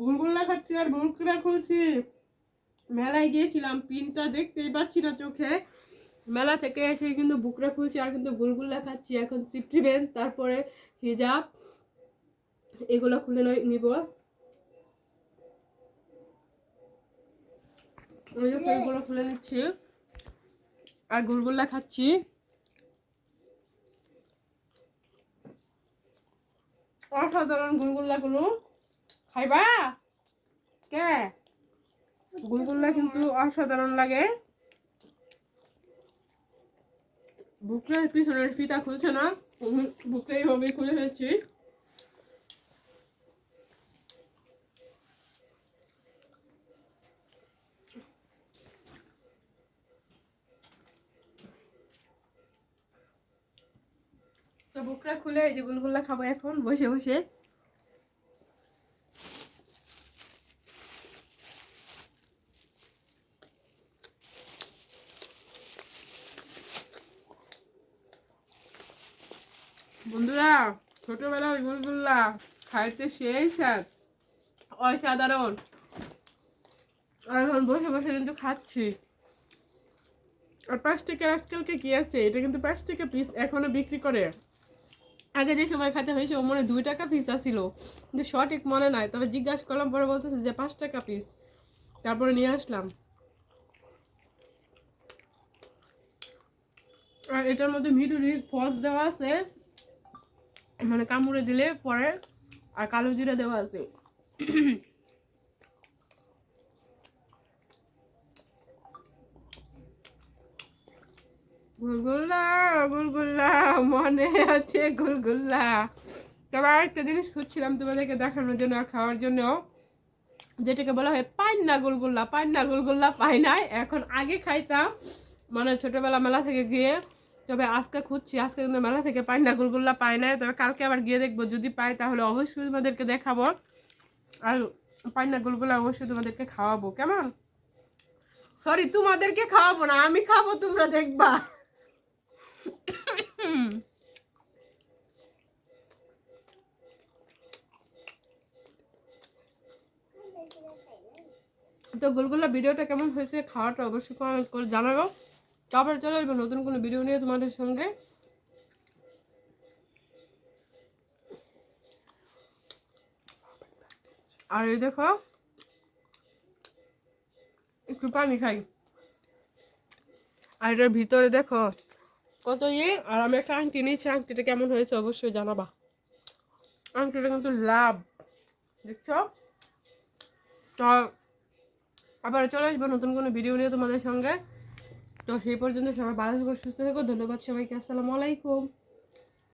গুলগুল্লা খাচ্ছি আর মুখরা খুলছি। মেলায় গিয়েছিলাম, পিনটা দেখতেই পাচ্ছি না চোখে। মেলা থেকে এসে কিন্তু বুকরা খুলছি আর কিন্তু গুলগুল্লা খাচ্ছি। এখন সিফটি বেন তারপরে হিজাব, এগুলো খুলে নিব। এগুলো খুলে নিচ্ছি আর গুলগুল্লা খাচ্ছি। অসাধারণ গুলগুল্লাগুলো খাইবা? কে? গুলগুল্লা কিন্তু অসাধারণ লাগে। বুকটার পিছনের ফিতা খুলছে না? উম, বুকটা খুলে ফেলছি। তো বুকটা খুলে এই যে গুলগুল্লা খাব এখন বসে বসে। বন্ধুরা, ছোটবেলার গুলগুল্লা খাইতে সেই স্বাদ। অসাধারণ। এখন বসে বসে কিন্তু খাচ্ছি। আর পাঁচ টাকার আজকালকে কি আছে? এটা কিন্তু পাঁচ টাকা পিস এখনও বিক্রি করে। আগে যে সময় খাতে হয়েছে ও মনে দুই টাকা পিস আসছিল কিন্তু সঠিক মনে নাই। তবে জিজ্ঞাসা করলাম, পরে বলতেছে যে পাঁচ টাকা পিস তারপরে নিয়ে আসলাম। আর এটার মধ্যে মিঠুরি ফস দেওয়া আছে। মানে কামড়ে দিলে পরে আর কালো জিরা দেওয়া আছে। গুলগুল্লা গুলগুল্লা মনে আছে গুলগুল্লা তবে আরেকটা জিনিস খুঁজছিলাম তোমাদেরকে দেখানোর জন্য আর খাওয়ার জন্য। যেটাকে বলা হয় পাইন গুলগুল্লা পাইন গুলগুল্লা পাই নাই, এখন আগে খাইতাম। মানে ছোটবেলা মেলা থেকে গিয়ে তবে আজকে খুঁজছি, আজকে কিন্তু মেলা থেকে পাই না, গুলগুল্লা পাই নাই। তবে কালকে আবার গিয়ে দেখব, যদি পাই তাহলে অবশ্যই তোমাদেরকে দেখাবো। আর পাই না, গুলগুলা অবশ্যই তোমাদেরকে খাওয়াবো, কেমন? সরি তোমাদেরকে খাওয়াবো না, আমি খাব, তোমরা দেখবা। তো গুলগুলা ভিডিওটা কেমন হয়েছে, খাওয়াটা অবশ্যই জানাব। তারপরে চলে আসব নতুন কোনো ভিডিও নিয়ে তোমাদের সঙ্গে। আর এই দেখো, একটু পানি খাই। আর এটার ভিতরে দেখো, কত ইয়ে আর আমি একটা আংটি নিয়েছি, আংটিটা কেমন হয়েছে অবশ্যই জানাবা। আংটিটা কিন্তু লাভ, দেখছ? তো, আবার চলে আসব নতুন কোনো ভিডিও নিয়ে তোমাদের সঙ্গে। তো সেই পর্যন্ত সবাই ভালো সুস্থ থেকো ধন্যবাদ সবাইকে আসসালামু আলাইকুম।